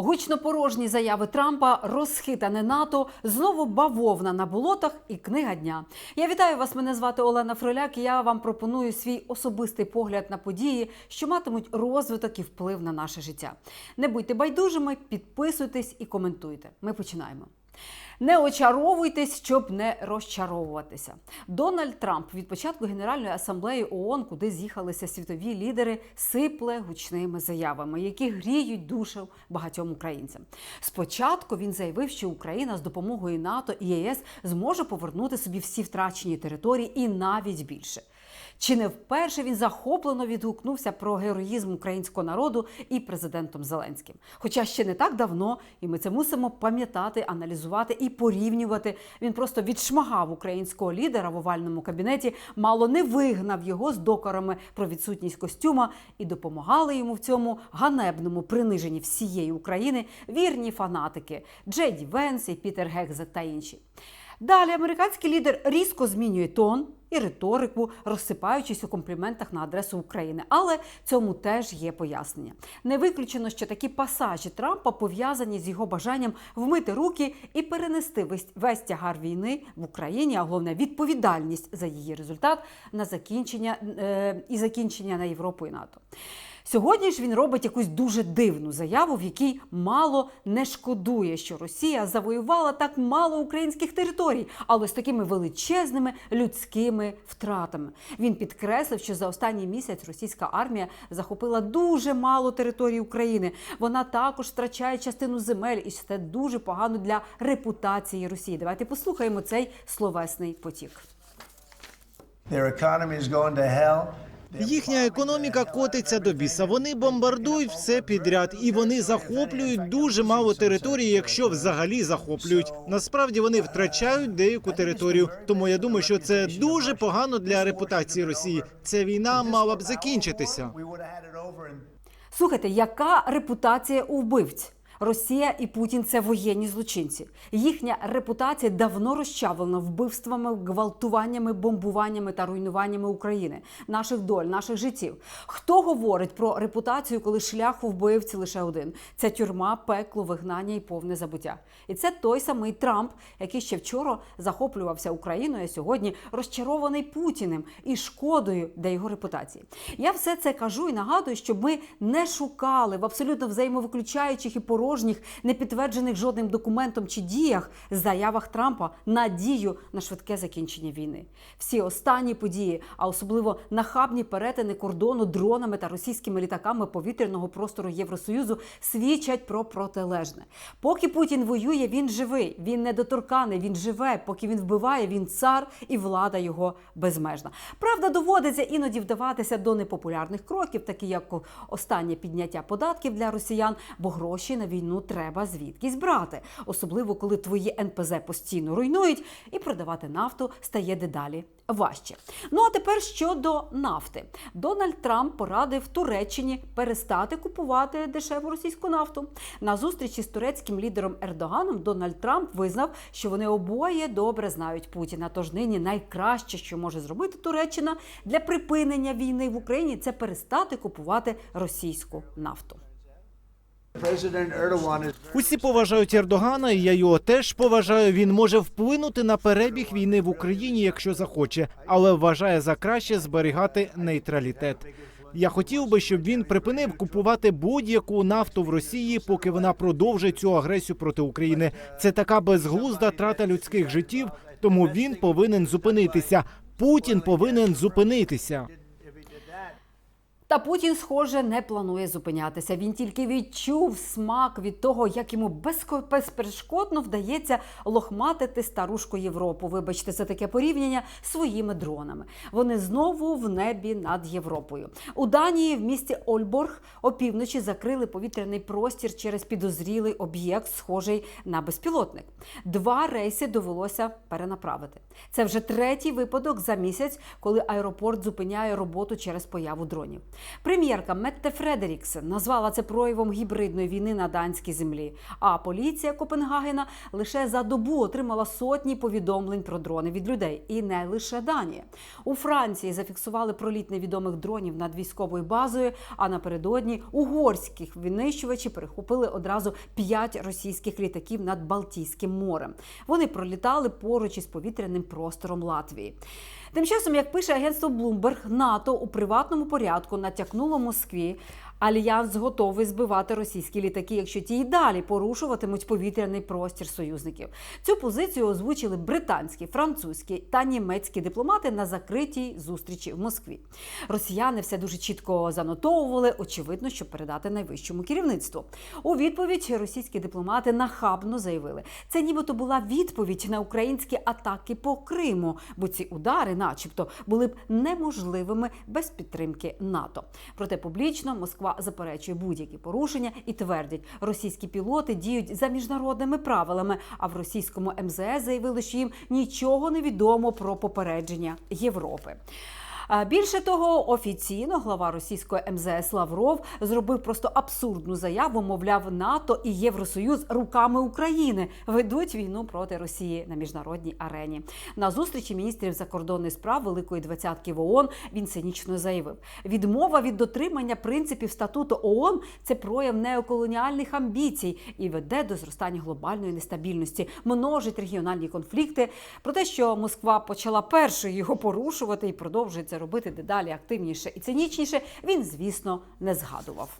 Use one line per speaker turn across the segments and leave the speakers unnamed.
Гучно порожні заяви Трампа, розхитане НАТО, знову бавовна на болотах і книга дня. Я вітаю вас. Мене звати Олена Фроляк. Я вам пропоную свій особистий погляд на події, що матимуть розвиток і вплив на наше життя. Не будьте байдужими, підписуйтесь і коментуйте. Ми починаємо. Не очаровуйтесь, щоб не розчаровуватися. Дональд Трамп від початку Генеральної асамблеї ООН, куди з'їхалися світові лідери, сипле гучними заявами, які гріють душу багатьом українцям. Спочатку він заявив, що Україна з допомогою НАТО і ЄС зможе повернути собі всі втрачені території і навіть більше. Чи не вперше він захоплено відгукнувся про героїзм українського народу і президентом Зеленським? Хоча ще не так давно, і ми це мусимо пам'ятати, аналізувати і порівнювати. Він просто відшмагав українського лідера в овальному кабінеті, мало не вигнав його з докорами про відсутність костюма і допомагали йому в цьому ганебному приниженні всієї України вірні фанатики Джеді Венс і Пітер Гекзет та інші. Далі американський лідер різко змінює тон і риторику, розсипаючись у компліментах на адресу України. Але цьому теж є пояснення. Не виключено, що такі пасажі Трампа пов'язані з його бажанням вмити руки і перенести весь, весь тягар війни в Україні, а головне відповідальність за її результат на закінчення е, і закінчення на Європу і НАТО. Сьогодні ж він робить якусь дуже дивну заяву, в якій мало не шкодує, що Росія завоювала так мало українських територій, але з такими величезними людськими втратами. Він підкреслив, що за останній місяць російська армія захопила дуже мало території України. Вона також втрачає частину земель, і це дуже погано для репутації Росії. Давайте послухаємо цей словесний потік.
Their economy is going to hell.
Їхня економіка котиться до біса. Вони бомбардують все підряд, і вони захоплюють дуже мало території, якщо взагалі захоплюють. Насправді вони втрачають деяку територію. Тому я думаю, що це дуже погано для репутації Росії. Ця війна мала б закінчитися.
Слухайте, яка репутація у вбивць? Росія і Путін це воєнні злочинці. Їхня репутація давно розчавлена вбивствами, гвалтуваннями, бомбуваннями та руйнуваннями України, наших доль, наших життів. Хто говорить про репутацію, коли шлях у вбивці лише один? Це тюрма, пекло, вигнання і повне забуття. І це той самий Трамп, який ще вчора захоплювався Україною, а сьогодні розчарований Путіним і шкодою для його репутації. Я все це кажу і нагадую, щоб ми не шукали в абсолютно взаємовиключаючих і порожніх, не підтверджених жодним документом чи діях заявах Трампа надію на швидке закінчення війни. Всі останні події, а особливо нахабні перетини кордону дронами та російськими літаками повітряного простору Євросоюзу, свідчать про протилежне. Поки Путін воює, він живий, він недоторканий, він живе. Поки він вбиває, він цар і влада його безмежна. Правда, доводиться іноді вдаватися до непопулярних кроків, такі як останнє підняття податків для росіян, бо гроші на війну треба звідкись брати, особливо коли твої НПЗ постійно руйнують, і продавати нафту стає дедалі важче. Ну а тепер щодо нафти, Дональд Трамп порадив Туреччині перестати купувати дешеву російську нафту. На зустрічі з турецьким лідером Ердоганом Дональд Трамп визнав, що вони обоє добре знають Путіна. Тож нині найкраще, що може зробити Туреччина для припинення війни в Україні, це перестати купувати російську нафту.
Усі поважають Ердогана, і я його теж поважаю. Він може вплинути на перебіг війни в Україні, якщо захоче, але вважає за краще зберігати нейтралітет. Я хотів би, щоб він припинив купувати будь-яку нафту в Росії, поки вона продовжить цю агресію проти України. Це така безглузда трата людських життів, тому він повинен зупинитися. Путін повинен зупинитися.
Та Путін, схоже, не планує зупинятися. Він тільки відчув смак від того, як йому безперешкодно вдається лохматити старушку Європу. Вибачте, це таке порівняння своїми дронами. Вони знову в небі над Європою. У Данії в місті Ольборг опівночі закрили повітряний простір через підозрілий об'єкт, схожий на безпілотник. Два рейси довелося перенаправити. Це вже третій випадок за місяць, коли аеропорт зупиняє роботу через появу дронів. Прем'єрка Метте Фредеріксен назвала це проявом гібридної війни на данській землі. А поліція Копенгагена лише за добу отримала сотні повідомлень про дрони від людей. І не лише Данія. У Франції зафіксували проліт невідомих дронів над військовою базою. А напередодні угорських винищувачі перехопили одразу п'ять російських літаків над Балтійським морем. Вони пролітали поруч із повітряним простором Латвії. Тим часом, як пише агентство Bloomberg, НАТО у приватному порядку натякнуло Москві. Альянс готовий збивати російські літаки, якщо ті й далі порушуватимуть повітряний простір союзників. Цю позицію озвучили британські, французькі та німецькі дипломати на закритій зустрічі в Москві. Росіяни все дуже чітко занотовували, очевидно, щоб передати найвищому керівництву. У відповідь російські дипломати нахабно заявили, це нібито була відповідь на українські атаки по Криму, бо ці удари, начебто, були б неможливими без підтримки НАТО. Проте публічно Москва заперечує будь-які порушення і твердять, російські пілоти діють за міжнародними правилами. А в російському МЗС заявили, що їм нічого не відомо про попередження Європи. Більше того, офіційно глава російської МЗС Лавров зробив просто абсурдну заяву. Мовляв, НАТО і Євросоюз руками України ведуть війну проти Росії на міжнародній арені. На зустрічі міністрів закордонних справ Великої двадцятки в ООН він цинічно заявив: відмова від дотримання принципів статуту ООН – це прояв неоколоніальних амбіцій і веде до зростання глобальної нестабільності, множить регіональні конфлікти. Про те, що Москва почала першою його порушувати і продовжує це робити дедалі активніше і цинічніше, він, звісно, не згадував.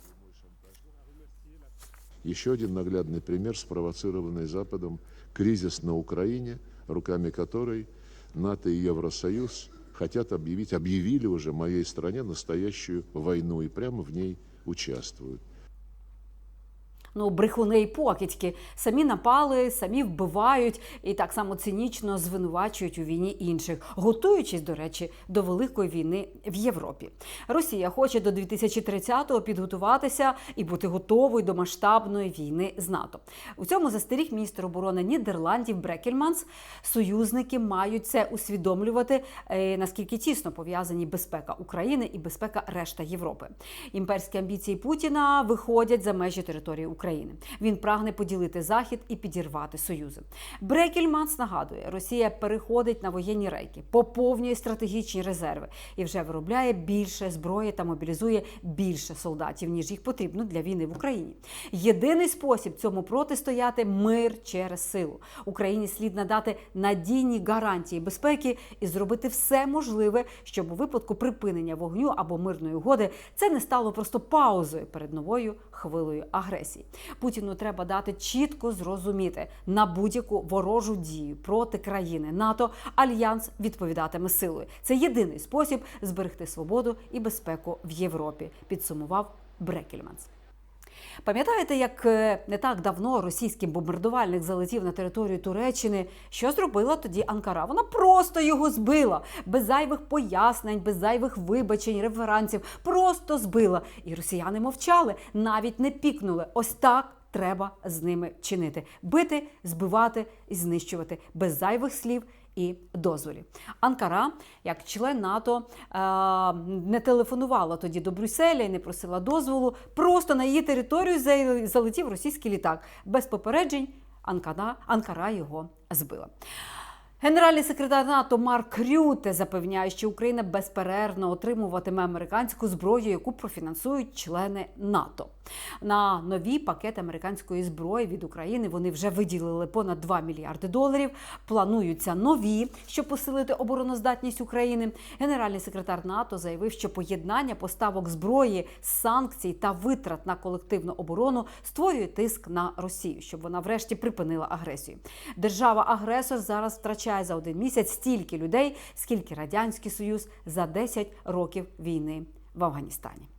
Еще один наглядный пример, спровоцированный Западом кризис на Украине, руками которой НАТО и Евросоюз хотят объявить, объявили уже моей стране настоящую войну и прямо в ней участвуют.
Ну, брехуни і покидьки самі напали, самі вбивають і так само цинічно звинувачують у війні інших, готуючись, до речі, до великої війни в Європі. Росія хоче до 2030-го підготуватися і бути готовою до масштабної війни з НАТО. У цьому застеріг міністр оборони Нідерландів Брекельманс. Союзники мають це усвідомлювати, е, наскільки тісно пов'язані безпека України і безпека решта Європи. Імперські амбіції Путіна виходять за межі території України. Він прагне поділити захід і підірвати союзи. Брекельманс нагадує, Росія переходить на воєнні рейки, поповнює стратегічні резерви і вже виробляє більше зброї та мобілізує більше солдатів, ніж їх потрібно для війни в Україні. Єдиний спосіб цьому протистояти мир через силу. Україні слід надати надійні гарантії безпеки і зробити все можливе, щоб у випадку припинення вогню або мирної угоди це не стало просто паузою перед новою хвилею агресії. Путіну треба дати чітко зрозуміти на будь-яку ворожу дію проти країни НАТО. Альянс відповідатиме силою. Це єдиний спосіб зберегти свободу і безпеку в Європі. Підсумував Брекельманс. Пам'ятаєте, як е, не так давно російський бомбардувальник залетів на територію Туреччини? Що зробила тоді Анкара? Вона просто його збила без зайвих пояснень, без зайвих вибачень, реферансів. Просто збила. І росіяни мовчали, навіть не пікнули. Ось так. Треба з ними чинити, бити, збивати і знищувати без зайвих слів і дозволів. Анкара, як член НАТО, е, не телефонувала тоді до Брюсселя і не просила дозволу. Просто на її територію залетів російський літак без попереджень. Анкара, Анкара його збила. Генеральний секретар НАТО Марк Рюте запевняє, що Україна безперервно отримуватиме американську зброю, яку профінансують члени НАТО. На нові пакети американської зброї від України вони вже виділили понад 2 мільярди доларів. Плануються нові, щоб посилити обороноздатність України. Генеральний секретар НАТО заявив, що поєднання поставок зброї, санкцій та витрат на колективну оборону створює тиск на Росію, щоб вона врешті припинила агресію. Держава-агресор зараз втрачає за один місяць стільки людей, скільки радянський союз за 10 років війни в Афганістані.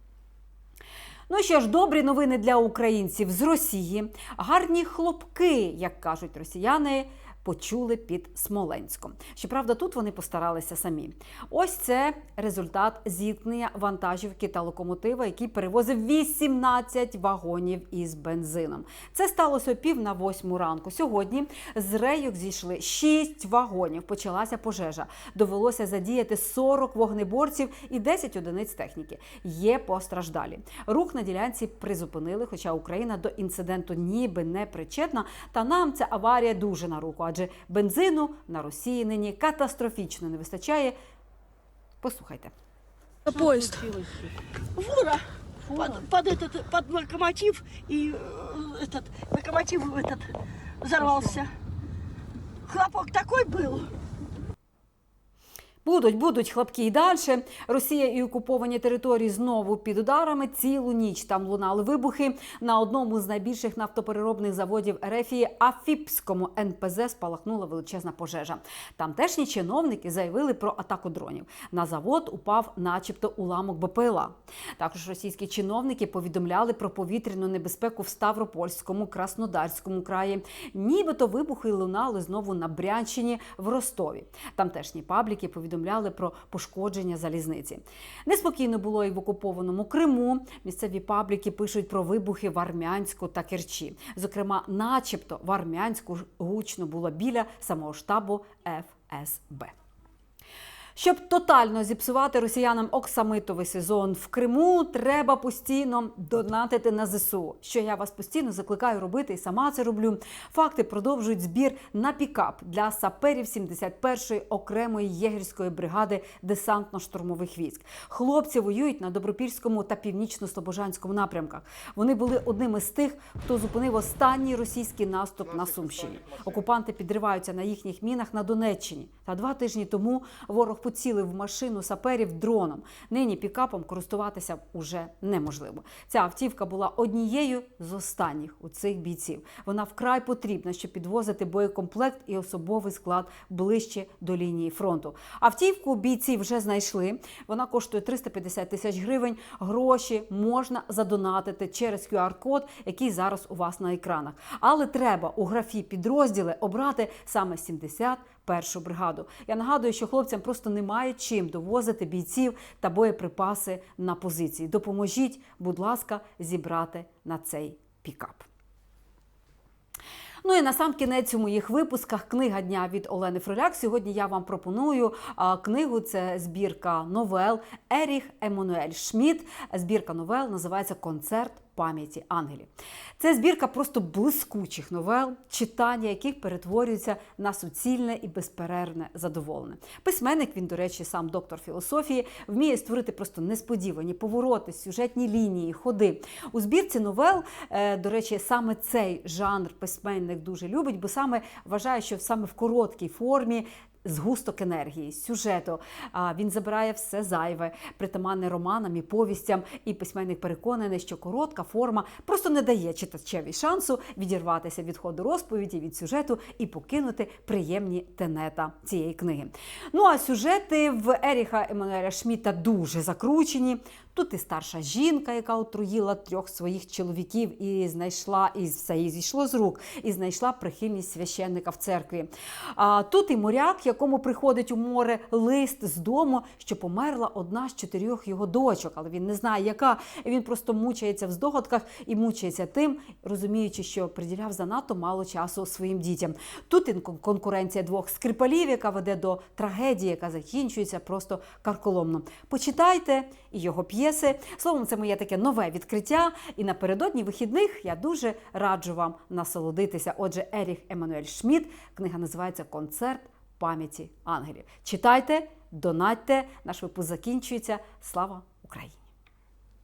Ну що ж, добрі новини для українців з Росії. Гарні хлопки, як кажуть росіяни, почули під Смоленськом. Щоправда, тут вони постаралися самі. Ось це результат зіткнення вантажівки та локомотива, який перевозив 18 вагонів із бензином. Це сталося пів на восьму ранку. Сьогодні з рейок зійшли 6 вагонів. Почалася пожежа. Довелося задіяти 40 вогнеборців і 10 одиниць техніки. Є постраждалі. Рух на ділянці призупинили, хоча Україна до інциденту ніби не причетна. Та нам ця аварія дуже на руку, адже бензину на Росії нині катастрофічно не вистачає. Послухайте.
Поезд. Фура. Под, под этот, под локомотив и э, этот локомотив этот взорвался. Хлопок такой был.
Будуть, будуть хлопки і далі. Росія і окуповані території знову під ударами. Цілу ніч там лунали вибухи. На одному з найбільших нафтопереробних заводів Ерефії Афіпському НПЗ спалахнула величезна пожежа. Тамтешні чиновники заявили про атаку дронів. На завод упав, начебто, уламок БПЛА. Також російські чиновники повідомляли про повітряну небезпеку в Ставропольському, Краснодарському краї. Нібито вибухи лунали знову на Брянщині в Ростові. Тамтешні пабліки повідомляли про пошкодження залізниці. Неспокійно було і в окупованому Криму. Місцеві пабліки пишуть про вибухи в Армянську та Керчі. Зокрема, начебто в Армянську гучно було біля самого штабу ФСБ. Щоб тотально зіпсувати росіянам оксамитовий сезон в Криму, треба постійно донатити на ЗСУ. Що я вас постійно закликаю робити і сама це роблю. Факти продовжують збір на пікап для саперів 71-ї окремої єгерської бригади десантно-штурмових військ. Хлопці воюють на Добропільському та північно-слобожанському напрямках. Вони були одними з тих, хто зупинив останній російський наступ на Сумщині. Окупанти підриваються на їхніх мінах на Донеччині. Та два тижні тому ворог поцілив в машину саперів дроном. Нині пікапом користуватися уже неможливо. Ця автівка була однією з останніх у цих бійців. Вона вкрай потрібна, щоб підвозити боєкомплект і особовий склад ближче до лінії фронту. Автівку бійці вже знайшли. Вона коштує 350 тисяч гривень. Гроші можна задонатити через QR-код, який зараз у вас на екранах. Але треба у графі підрозділи обрати саме 71 бригаду. Я нагадую, що хлопцям просто немає чим довозити бійців та боєприпаси на позиції. Допоможіть, будь ласка, зібрати на цей пікап. Ну і на сам кінець у моїх випусках книга дня від Олени Фроляк. Сьогодні я вам пропоную книгу. Це збірка новел Еріх Еммануель Шмідт. Збірка новел називається Концерт пам'яті ангелів. Це збірка просто блискучих новел, читання яких перетворюється на суцільне і безперервне задоволення. Письменник, він, до речі, сам доктор філософії, вміє створити просто несподівані повороти, сюжетні лінії, ходи. У збірці новел, е, до речі, саме цей жанр письменник дуже любить, бо саме вважає, що саме в короткій формі. Згусток енергії, сюжету. Він забирає все зайве, притаманне романам і повістям. І письменник переконаний, що коротка форма просто не дає читачеві шансу відірватися від ходу розповіді, від сюжету і покинути приємні тенета цієї книги. Ну а сюжети в Еріха Еммануеля Шміта дуже закручені. Тут і старша жінка, яка отруїла трьох своїх чоловіків і знайшла, і все їй зійшло з рук, і знайшла прихильність священника в церкві. А тут і моряк, якому приходить у море лист з дому, що померла одна з чотирьох його дочок, але він не знає, яка. Він просто мучається в здогадках і мучається тим, розуміючи, що приділяв занадто мало часу своїм дітям. Тут і конкуренція двох скрипалів, яка веде до трагедії, яка закінчується просто карколомно. Почитайте його п'єси. Словом, це моє таке нове відкриття. І напередодні вихідних я дуже раджу вам насолодитися. Отже, Еріх Еммануель Шмідт, книга називається Концерт пам'яті ангелів. Читайте, донатьте. Наш випуск закінчується. Слава Україні!